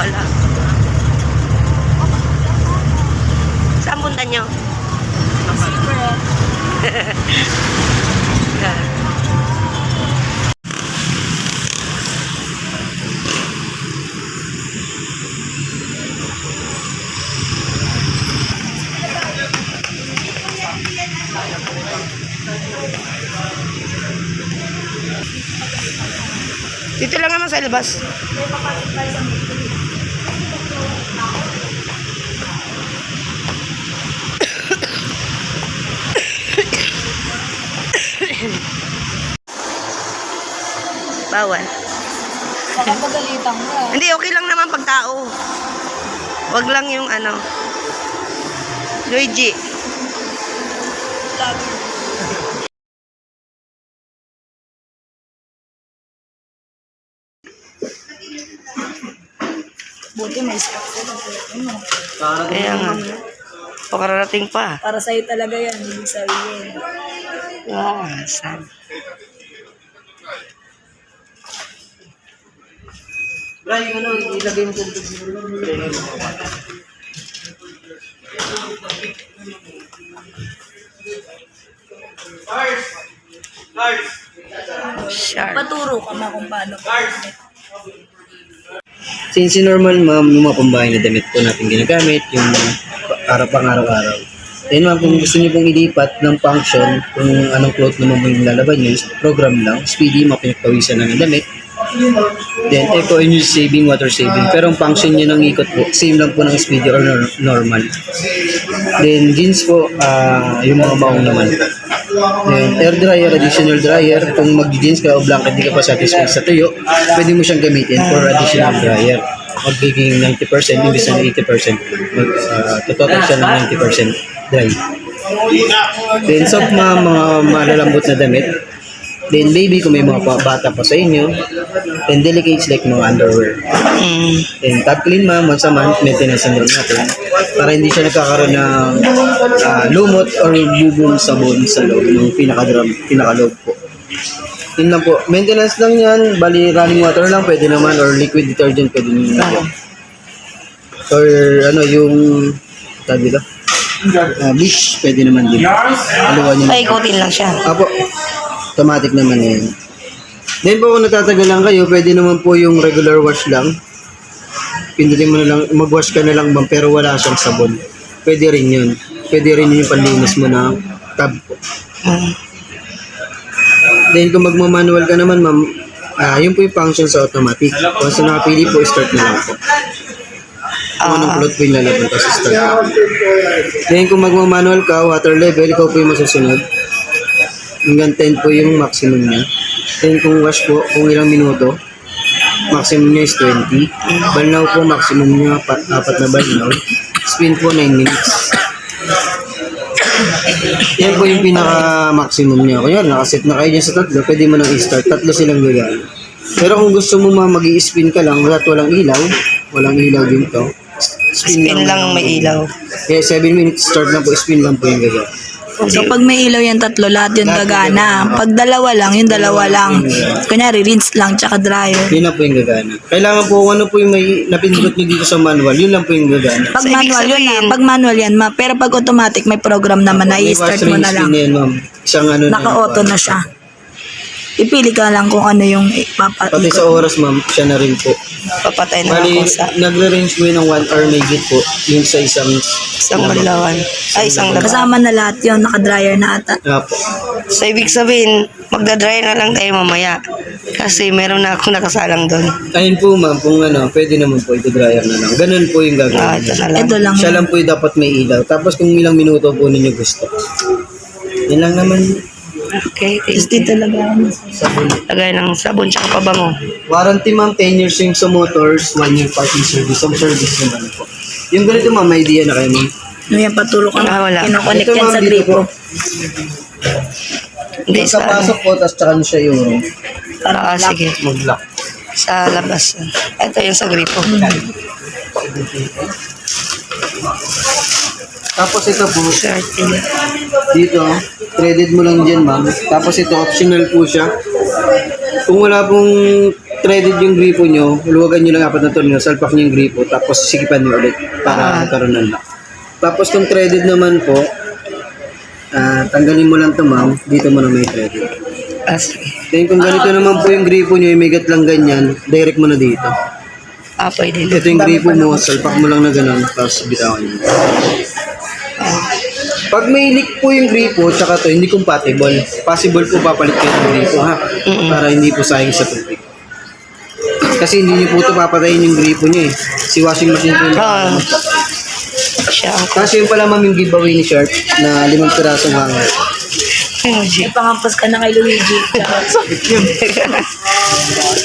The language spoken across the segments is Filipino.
pala. Dito lang naman sa labas. Bawal. Baka pagalitan ka. Hindi, okay lang naman pag tao. Wag lang yung ano. Luigi. Buti may stock ko. Ano? Kaya nga. Pakararating pa. Para sa'yo talaga yan, ibig sabihin. Wow, saan? Bray, yung ano, ilagay mo tubig. Sharp. Paturo ka ma kung paano. Since normal ma'am, yung mga pambahay na damit po natin ginagamit, yung araw pang araw-araw. Then ma'am, kung gusto niyo pong ilipat ng function, kung anong cloth naman po yung lalaban niyo, program lang, speedy, mapinagpawisan lang ng damit. Then eco energy saving, water saving. Pero ang function niya ng ikot po, same lang po ng speedy or nor- normal. Then jeans po, ah, yung mga maong naman. Then air dryer, additional dryer. Kung mag-jeans ka o blanket, di ka pa satisfied sa tuyo, pwede mo siyang gamitin for additional dryer. Magiging 90% imbis na 80%. Mag, uh, total siya ng 90% dry. Then soft mga, mga malalambot na damit. Then baby, kung may mga pa- bata pa sa inyo. Then delicates like mga underwear. Mm. And top clean ma'am, once a month, maintenance ang gawin natin. Para hindi siya nagkakaroon ng ah, lumot or bubong sabon sa loob ng pinaka-drum, pinaka-loob po. Yun lang po. Maintenance lang yan. Bali, running water lang pwede naman or liquid detergent pwede naman. lagyan. Or ano, yung sabi dito? Ah, bleach pwede naman din. Haluan niyo. Paikutin lang siya. Apo, automatic naman na yan. Then po kung natatagal lang kayo, pwede naman po yung regular wash lang. Pindutin mo na lang, mag-wash ka na lang bang pero wala siyang sabon. Pwede rin yun. Pwede rin yun yung panlinis mo na tab po. Then kung magmamanual ka naman ma'am, ah yun po yung function sa automatic. Once na nakapili po, start na lang po. Kung anong Ah, plot po yung lalabas kasi start. Then kung magmamanual ka, water level, ikaw po yung masusunod. Hanggang 10 po yung maximum niya. Then kung wash po, kung ilang minuto, maximum niya is 20. Balnaw po, maximum niya, pa, apat na balnaw. Spin po, 9 minutes. Yan po yung pinaka-maximum niya. Kaya nakaset na kayo dyan sa tatlo, pwede mo nang i-start. Tatlo silang gagana. Pero kung gusto mo ma mag spin ka lang, wala walang ilaw, walang ilaw din to. spin lang may ilaw. Kaya 7 minutes start lang po, spin lang po yung gagana. So pag may ilaw yan tatlo, lahat yun Lahat gagana. Pag dalawa lang, yung dalawa lang. Kunyari, rinse lang, tsaka dryer. Yun lang po yung gagana. Kailangan po kung ano po yung may napindot nyo dito sa manual, yun lang po yung gagana. Pag So, ibig manual yun na, sabihin- pag manual yan, ma. Pero pag automatic, may program naman na May i-start mo na lang. yan, ma'am. Isang ano na Naka-auto na siya. Ipili ka lang kung ano yung ipapat. Pati sa oras, ma'am, siya na rin po. Papatay na Bali, ako sa nagre-range mo yun ng 1 hour may git po, yung sa isang isang balawan. Ay, isang laban. Kasama na lahat yun, naka-dryer na ata. nga po. So, ibig sabihin, magdadry na lang tayo mamaya. Kasi meron na akong nakasalang doon. Ayun po, ma'am, kung ano, pwede naman po, ito-dryer na lang. Ganun po yung Ah, gagawin. ito na lang. Ito lang. Siya lang po yung dapat may ilaw. Tapos kung ilang minuto po ninyo gusto. Yan lang naman. Okay, thank dito you. lagay. Sabon. Lagay ng sabon tsaka pabango. Warranty ma'am, 10 years yung sa motors, 1 year parking service. Some service naman po. Yung ganito ma'am, may idea na kayo ma'am. Ano yan, patulog ka. Ah, wala. Kinoconnect Ito, yan ma'am, sa dito gripo. po. Hindi, Sa sa, pasok po, tapos tsaka nyo siya yung ah, sige. mag-lock. Sa labas. Ito yung sa gripo. Tapos ito po, 13. dito, credit mo lang dyan ma'am. Tapos ito, optional po siya. Kung wala pong threaded yung gripo nyo, luwagan nyo lang apat na tornilyo, salpak nyo yung gripo, tapos sikipan nyo ulit para magkaroon ng lock. Tapos kung threaded naman po, ah, tanggalin mo lang ito ma'am, dito mo na may threaded. As, Then kung ganito naman po yung gripo nyo, may gat lang ganyan, direct mo na dito. Ah, pwede. Ito yung gripo mo, salpak mo lang na ganun, tapos bitawan nyo. Pag may leak po yung gripo, tsaka to, hindi compatible. Possible po papalit kayo ng gripo, ha? Para hindi po sayang sa tubig. Kasi hindi niyo po ito papatayin yung gripo niyo eh. Si washing machine po yung Ah. Siya ang Kasi yun pala ma'am yung giveaway ni Sharp na limang pirasong hanger. Emoji. Pangampas ka na kay Luigi.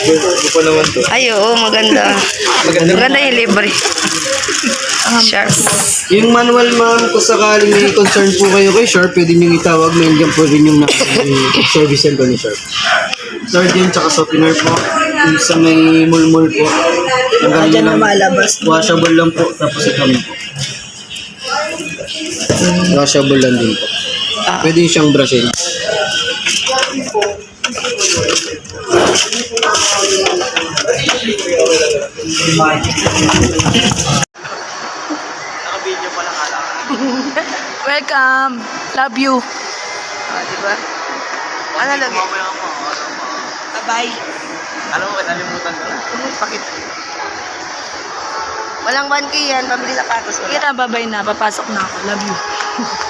Ito po naman to. Ay, oo, maganda. Maganda yung libre. Sharp. Yung manual ma'am, kung sakaling may concern po kayo kay Sharp, pwede nyo itawag. May dyan po rin yung na- yung service center ni Sharp. Surgeon tsaka softener po. Yung sa may mulmul po. Ang ganyan na lang. malabas. Washable lang po. Tapos ito po. Washable lang din po. Pwede siyang brushin. Welcome. Love you. Ah, di ba? Ano lagi? Bye-bye. Walang 1K yan, pabili sapatos. Wala. na, bye-bye na. Papasok na ako. Love you.